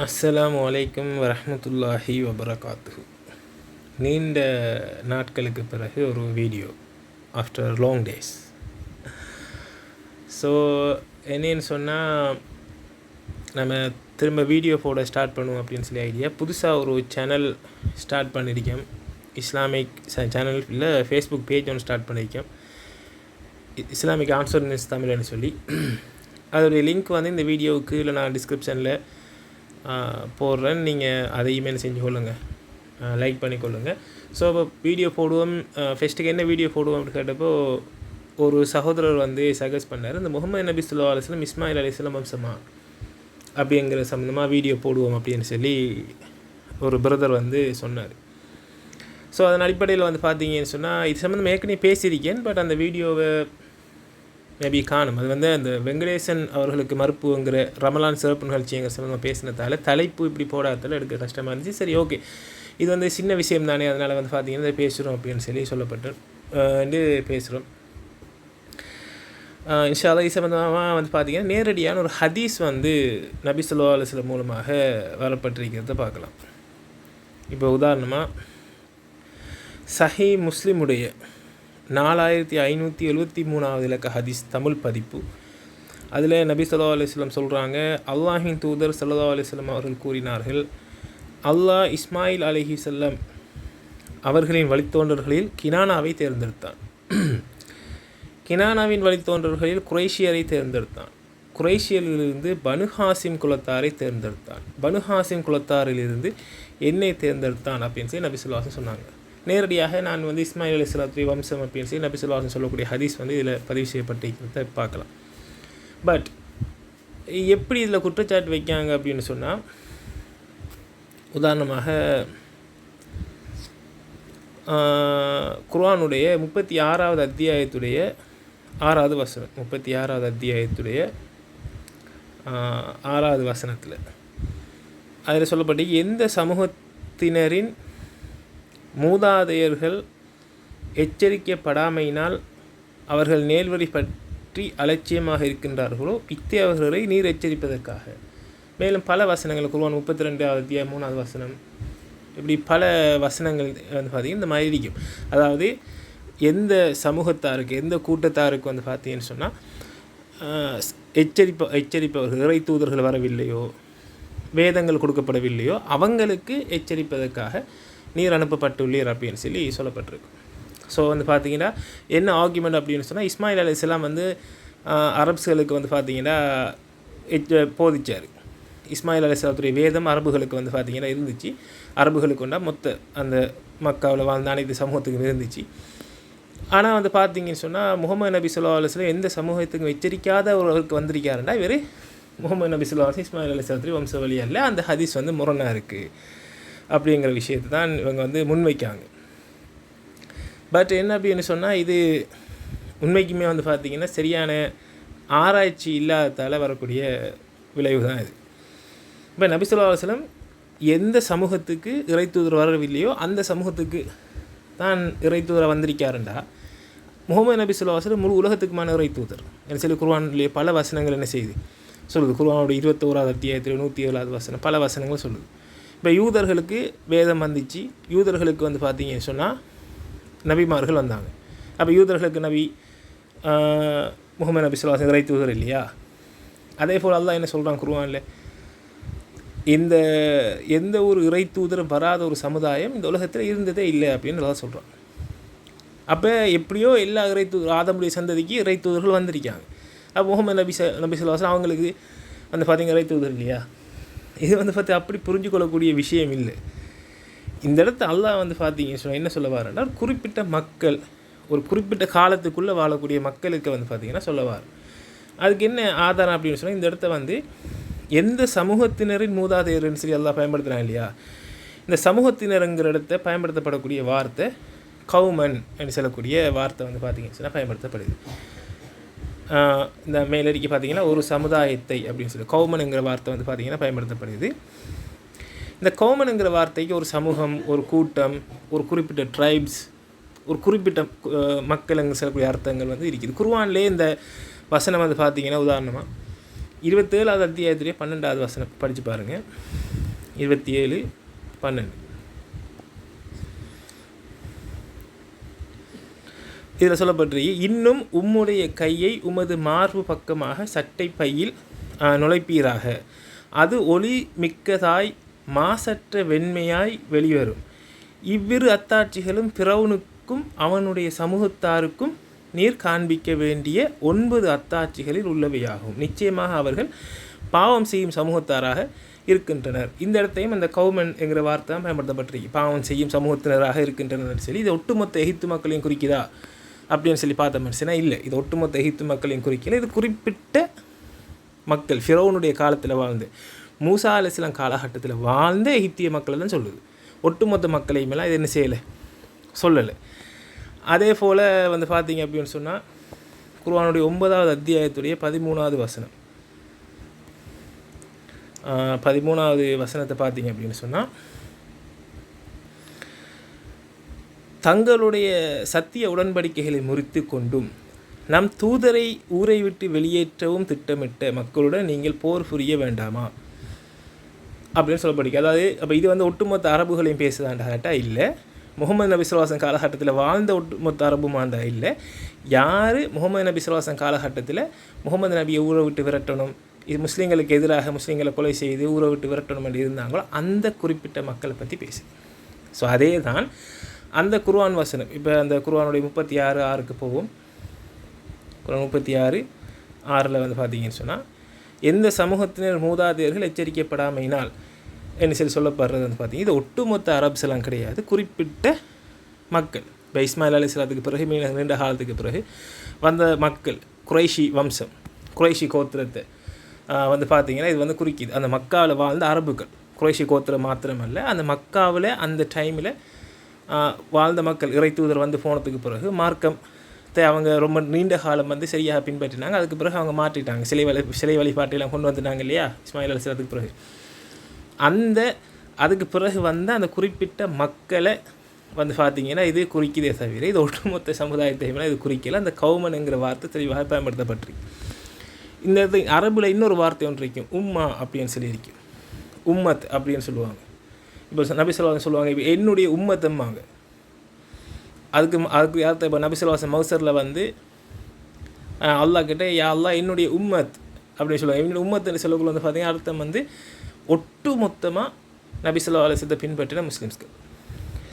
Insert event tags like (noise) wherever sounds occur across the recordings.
அஸ்லாம் அலைக்கும் வரமத்துல்லாஹி வபரகாத்து நீண்ட நாட்களுக்கு பிறகு ஒரு video after long days so என்னன்னு சொன்னால் நம்ம திரும்ப வீடியோ போட ஸ்டார்ட் பண்ணுவோம் அப்படின்னு சொல்லி ஐடியா புதுசாக ஒரு சேனல் ஸ்டார்ட் பண்ணியிருக்கேன் இஸ்லாமிக் சேனல் இல்லை ஃபேஸ்புக் பேஜ் ஒன்று ஸ்டார்ட் பண்ணியிருக்கேன் இஸ்லாமிக் ஆன்சர் நியூஸ் தமிழ்னு சொல்லி. அதோடைய லிங்க் வந்து இந்த வீடியோவுக்கு இல்லை நான் டிஸ்கிரிப்ஷனில் போடுறேன். நீங்கள் அதையுமே செஞ்சு கொள்ளுங்கள் லைக் பண்ணிக்கொள்ளுங்கள் ஸோ இப்போ வீடியோ போடுவோம். ஃபஸ்ட்டுக்கு என்ன வீடியோ போடுவோம் அப்படின்னு கேட்டப்போ ஒரு சகோதரர் வந்து சஜஸ்ட் பண்ணார் இந்த முகமது நபி சொல்லா அலிஸ்லாம் இஸ்மாயில் அலிஸ்லாம் வம்சமா? அப்படிங்கிற சம்மந்தமாக வீடியோ போடுவோம் அப்படின்னு சொல்லி ஒரு பிரதர் வந்து சொன்னார். ஸோ அதன் அடிப்படையில் வந்து பார்த்தீங்கன்னு சொன்னால் இது சம்மந்தம் ஏற்கனவே பேசியிருக்கேன் பட் அந்த வீடியோவை மேபி காணும். அது வந்து அந்த வெங்கடேசன் அவர்களுக்கு மறுப்புங்கிற ரமலான் சிறப்பு நிகழ்ச்சிங்கிற சம்மந்தமாக பேசினதால தலைப்பு இப்படி போடாததால் எடுக்க கஷ்டமாக இருந்துச்சு. சரி ஓகே இது வந்து சின்ன விஷயம் தானே. அதனால் வந்து பார்த்தீங்கன்னா இதை பேசுகிறோம் அப்படின்னு சொல்லி சொல்லப்பட்டு வந்து பேசுகிறோம் இன்ஷால்லா இது சம்மந்தமாக வந்து பார்த்தீங்கன்னா நேரடியான ஒரு ஹதீஸ் வந்து நபி சொல்லா அலுவலம் மூலமாக வரப்பட்டிருக்கிறத பார்க்கலாம். இப்போ உதாரணமாக சஹி முஸ்லிமுடைய நாலாயிரத்தி ஐநூற்றி எழுபத்தி மூணாவது இலக்க ஹதீஸ் தமிழ் பதிப்பு. அதில் நபி ஸல்லல்லாஹு அலைஹி சொல்கிறாங்க அல்லாஹின் தூதர் சல்லா அலைஹி அவர்கள் கூறினார்கள் அல்லாஹ் இஸ்மாயில் அலிஹி செல்லம் அவர்களின் வழித்தோன்றர்களில் கினானாவை தேர்ந்தெடுத்தான். (clears throat) கினானாவின் வழித்தோன்றர்களில் குரேஷியரை தேர்ந்தெடுத்தான். குரேஷியரிலிருந்து பனுஹாசிம் குலத்தாரை தேர்ந்தெடுத்தான். பனுஹாசிம் குலத்தாரிலிருந்து என்னை தேர்ந்தெடுத்தான் அப்படின்னு சொல்லி நபி சொல்லாசன் சொன்னாங்க. நேரடியாக நான் வந்து இஸ்மாயில் அலி சலாத்ரி வம்சம் அப்படின்னு நபி சொல்லாசன் சொல்லக்கூடிய ஹதீஸ் வந்து இதில் பதிவு செய்யப்பட்டிருக்கிறத பார்க்கலாம். பட் எப்படி இதில் குற்றச்சாட்டு வைக்காங்க அப்படின்னு சொன்னால் உதாரணமாக ஆஹ், குர்ஆனுடைய முப்பத்தி ஆறாவது அத்தியாயத்துடைய ஆறாவது வசனம் முப்பத்தி ஆறாவது அத்தியாயத்துடைய ஆஹ், ஆறாவது வசனத்தில். அதில் சொல்லப்பட்டு எந்த சமூகத்தினரின் மூதாதையர்கள் எச்சரிக்கப்படாமையினால் அவர்கள் நேர்வழி பற்றி அலட்சியமாக இருக்கின்றார்களோ இத்தகையவர்களை நீர் எச்சரிப்பதற்காக. மேலும் பல வசனங்கள் குருவான் முப்பத்தி ரெண்டாவது அத்தியாயம் மூணாவது வசனம். இப்படி பல வசனங்கள் வந்து பார்த்திங்கன்னா இந்த மாதிரி இருக்கும். அதாவது எந்த சமூகத்தாருக்கு எந்த கூட்டத்தாருக்கு வந்து பார்த்தீங்கன்னு சொன்னால் எச்சரிப்ப எச்சரிப்பவர்கள் இறை தூதர்கள் வரவில்லையோ வேதங்கள் கொடுக்கப்படவில்லையோ அவங்களுக்கு எச்சரிப்பதற்காக நீர் அனுப்பப்பட்டுள்ளீர் அப்படின்னு சொல்லி சொல்லப்பட்டிருக்கு. ஸோ வந்து பார்த்தீங்கன்னா என்ன ஆர்குமெண்ட் அப்படின்னு சொன்னால் இஸ்மாயில் அலி இஸ்லாம் வந்து அரபுகளுக்கு வந்து பார்த்தீங்கன்னா போதிச்சார். இஸ்மாயில் அலி இஸ்லாத்துடைய வேதம் அரபுகளுக்கு வந்து பார்த்திங்கன்னா இருந்துச்சு. அரபுகளுக்கு உண்டா? மொத்த அந்த மக்காவில் வாழ்ந்த அனைத்து சமூகத்துக்கும் இருந்துச்சு. ஆனால் வந்து பார்த்தீங்கன்னு சொன்னால் முகமது நபி சொல்லா அலுவலம் எந்த சமூகத்துக்கும் எச்சரிக்காத ஒருவருக்கு வந்திருக்காருன்னா இவர் முகமது நபி சொல்லா அலுவலம் இஸ்மாயில் அலி சலாத்ரி வம்சவழி அல்ல. அந்த ஹதீஸ் வந்து முரணாக இருக்குது அப்படிங்கிற விஷயத்தை தான் இவங்க வந்து முன்வைக்காங்க பட் என்ன அப்படின்னு சொன்னால் இது உண்மைக்குமே வந்து பார்த்திங்கன்னா சரியான ஆராய்ச்சி இல்லாததால் வரக்கூடிய விளைவு தான் இது. இப்போ நபி எந்த சமூகத்துக்கு இறைத்தூதர் வரவில்லையோ அந்த சமூகத்துக்கு தான் இறைத்தூதர் வந்திருக்காருண்டா. முகமது நபி சொல்லா முழு உலகத்துக்குமான இறைத்தூதர் என்ன சொல்லி குர்ஆனிலே பல வசனங்கள் என்ன செய்யுது? சொல்லுது. குர்ஆனோட இருபத்தோராவது அத்தியாயத்தில் நூற்றி ஏழாவது வசனம் பல வசனங்கள் சொல்லுது. இப்போ யூதர்களுக்கு வேதம் வந்துச்சு. யூதர்களுக்கு வந்து பார்த்தீங்கன்னு சொன்னால் நபிமார்கள் வந்தாங்க. அப்போ யூதர்களுக்கு நபி முகமது நபி சொல்லாசன் இறை தூதர் இல்லையா? அதே போல் அல்லாஹ் என்ன சொல்கிறான் குருவானில் இந்த எந்த ஒரு இறை தூதர் வராத ஒரு சமுதாயம் இந்த உலகத்தில் இருந்ததே இல்லை அப்படின்னு நல்லா சொல்கிறான் அப்போ எப்படியோ எல்லா இறை தூ ஆதமுடைய சந்ததிக்கு இறை தூதர்கள் வந்திருக்காங்க. அப்போ முகமது நபி ச நபி சொல்லாசன் அவங்களுக்கு வந்து பார்த்தீங்க இறை தூதர் இல்லையா? இது வந்து பார்த்து அப்படி புரிஞ்சு கொள்ளக்கூடிய விஷயம் இல்லை. இந்த இடத்த அல்லாஹ் வந்து பார்த்தீங்க சொன்னால் என்ன சொல்ல குறிப்பிட்ட மக்கள் ஒரு குறிப்பிட்ட காலத்துக்குள்ளே வாழக்கூடிய மக்களுக்கு வந்து பார்த்தீங்கன்னா சொல்லவார் அதுக்கு என்ன ஆதாரம் அப்படின்னு சொன்னால் இந்த இடத்த வந்து எந்த சமூகத்தினரின் மூதாதையர்னு சொல்லி எல்லாம் பயன்படுத்துகிறாங்க இல்லையா? இந்த சமூகத்தினருங்கிற இடத்த பயன்படுத்தப்படக்கூடிய வார்த்தை கவுமன் என்று சொல்லக்கூடிய வார்த்தை வந்து பார்த்தீங்கன்னு சொன்னால் பயன்படுத்தப்படுது. இந்த மேலடிக்கு பார்த்தீங்கன்னா ஒரு சமுதாயத்தை அப்படின்னு சொல்லி கௌமனுங்கிற வார்த்தை வந்து பார்த்தீங்கன்னா பயன்படுத்தப்படுது. இந்த கௌமனுங்கிற வார்த்தைக்கு ஒரு சமூகம் ஒரு கூட்டம் ஒரு குறிப்பிட்ட ட்ரைப்ஸ் ஒரு குறிப்பிட்ட அஹ், மக்களுங்க சொல்லக்கூடிய அர்த்தங்கள் வந்து இருக்குது. குருவான்லேயே இந்த வசனம் வந்து பார்த்தீங்கன்னா உதாரணமாக இருபத்தேழாவது அத்தியாயத்துலேயே பன்னெண்டாவது வசனம் படித்து பாருங்கள் இருபத்தி ஏழு பன்னெண்டு. இதில் சொல்லப்பட்டிருக்கு இன்னும் உம்முடைய கையை உமது மார்பு பக்கமாக சட்டை பையில் நுழைப்பீராக. அது ஒளி மிக்கதாய் மாசற்ற வெண்மையாய் வெளிவரும். இவ்விரு அத்தாட்சிகளும் பிரவுனுக்கும் அவனுடைய சமூகத்தாருக்கும் நீர் காண்பிக்க வேண்டிய ஒன்பது அத்தாட்சிகளில் உள்ளவையாகும். நிச்சயமாக அவர்கள் பாவம் செய்யும் சமூகத்தாராக இருக்கின்றனர். இந்த இடத்தையும் அந்த கவுமன் என்கிற வார்த்தை தான் பயன்படுத்தப்பட்டிருக்கு. பாவம் செய்யும் சமூகத்தினராக இருக்கின்றனர் சொல்லி இது ஒட்டுமொத்த எகித்து மக்களையும் குறிக்குதா? அப்படின்னு சொல்லி பார்த்த மனுஷனா இல்லை. இது ஒட்டுமொத்த எகிப்து மக்களையும் குறிக்கல இது குறிப்பிட்ட மக்கள். ஃபிரோனுடைய காலத்தில் வாழ்ந்து மூசா அலிஸ்லாம் காலகட்டத்தில் வாழ்ந்த எகிப்திய மக்களை தான் சொல்லுது. ஒட்டுமொத்த மக்களையுமெல்லாம் இது என்ன செய்யலை? சொல்லலை. அதே போல் வந்து பார்த்தீங்க அப்படின்னு சொன்னால் குருவானுடைய ஒன்பதாவது அத்தியாயத்துடைய பதிமூணாவது வசனம். பதிமூணாவது வசனத்தை பார்த்தீங்க அப்படின்னு சொன்னால் தங்களுடைய சத்திய உடன்படிக்கைகளை முறித்து கொண்டும் நம் தூதரை ஊரை விட்டு வெளியேற்றவும் திட்டமிட்ட மக்களுடன் நீங்கள் போர் புரிய வேண்டாமா? அப்படின்னு சொல்லப்படுது அதாவது அப்போ இது வந்து ஒட்டுமொத்த அரபுகளையும் பேசுதாண்டா? இல்லை. முகமது நபி சுல்லாசன் காலகட்டத்தில் வாழ்ந்த ஒட்டுமொத்த அரபுமாண்டா? இல்லை. யார் முகமது நபி சுல்லாசன் காலகட்டத்தில் முகமது நபியை ஊரை விட்டு விரட்டணும் இது முஸ்லீம்களுக்கு எதிராக முஸ்லீம்களை கொலை செய்து ஊரை விட்டு விரட்டணும் என்று இருந்தாங்களோ அந்த குறிப்பிட்ட மக்களை பற்றி பேசு ஸோ அதே தான் அந்த குர்வான் வசனம். இப்போ அந்த குர்வானுடைய முப்பத்தி ஆறு ஆறுக்கு போவோம். முப்பத்தி ஆறு ஆறில் வந்து பார்த்தீங்கன்னு சொன்னால் எந்த சமூகத்தினர் மூதாதையர்கள் எச்சரிக்கப்படாமையினால் என்ன சொல்லி சொல்லப்படுறது வந்து பார்த்தீங்கன்னா இது ஒட்டுமொத்த அரப்ஸ் எல்லாம் கிடையாது. குறிப்பிட்ட மக்கள் இப்போ இஸ்மாயில் அலி இஸ்லாத்துக்கு பிறகு மீன நீண்ட காலத்துக்கு பிறகு வந்த மக்கள் குறைஷி வம்சம் குறைஷி கோத்திரத்தை வந்து பார்த்தீங்கன்னா இது வந்து குறிக்கிது. அந்த மக்காவில் வாழ்ந்த அரபுகள் குறைஷி கோத்திரம் மாத்திரமல்ல அந்த மக்காவில் அந்த டைமில் வாழ்ந்த மக்கள் இறை தூதர் வந்து போனதுக்கு பிறகு மார்க்கம் அவங்க ரொம்ப நீண்ட காலம் வந்து சரியாக பின்பற்றினாங்க. அதுக்கு பிறகு அவங்க மாற்றிட்டாங்க. சிலை வழி சிலை வழிபாட்டையெல்லாம் கொண்டு வந்துட்டாங்க இல்லையா? இஸ்மாயில் அலிஸ்லாத்துக்கு பிறகு. அந்த அதுக்கு பிறகு வந்த அந்த குறிப்பிட்ட மக்களை வந்து பார்த்தீங்கன்னா இது குறிக்குதே தவிர இது ஒட்டுமொத்த சமுதாயத்தையுமே இது குறிக்கல. அந்த கௌமனுங்கிற வார்த்தை தெளிவாக பயன்படுத்தப்பட்டிருக்கு. இந்த இது அரபில் இன்னொரு வார்த்தை ஒன்று இருக்கும். உம்மா அப்படின்னு சொல்லி இருக்கும். உம்மத் அப்படின்னு சொல்லுவாங்க. இப்போ நபி சொல்லுவாங்க சொல்லுவாங்க இப்போ என்னுடைய உம்மத்தம்மாங்க அதுக்கு அதுக்கு யார்த்த இப்போ நபி சொல்லுவாசன் மௌசரில் வந்து அல்லா அல்லாஹ் கிட்ட யா அல்லா என்னுடைய உம்மத். அப்படின்னு சொல்லுவாங்க. என்னுடைய உம்மத்துன்னு சொல்லக்குள்ள வந்து பார்த்தீங்கன்னா அர்த்தம் வந்து ஒட்டு மொத்தமாக நபி சொல்லா அலிசத்தை பின்பற்றின முஸ்லீம்ஸ்க்கு.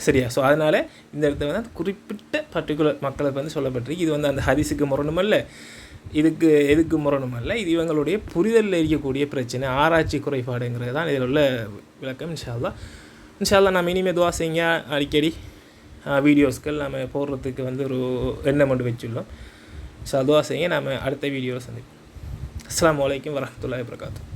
சரியா? ஸோ அதனால் இந்த இடத்துல வந்து குறிப்பிட்ட பர்டிகுலர் மக்களுக்கு வந்து சொல்லப்பட்டிருக்கு. இது வந்து அந்த ஹரிஸுக்கு முரணும் அல்ல இதுக்கு எதுக்கு முரணும் அல்ல இது இவங்களுடைய புரிதலில் இருக்கக்கூடிய பிரச்சனை ஆராய்ச்சி குறைபாடுங்கிறது தான் இதில் உள்ள விளக்கம் இன்ஷால்லா இன்ஷால்லாம் நம்ம இனிமேல் துவா செய்யுங்க. அடிக்கடி வீடியோஸ்கள் நம்ம போடுறதுக்கு வந்து ஒரு எண்ணம் வச்சுள்ளோம். ஸோ துவா செய்யுங்க. நம்ம அடுத்த வீடியோவில் சந்திப்போம். அஸ்லாம் அலைக்கும் வரமத்துல்லாய் வபரகாத்துஹு.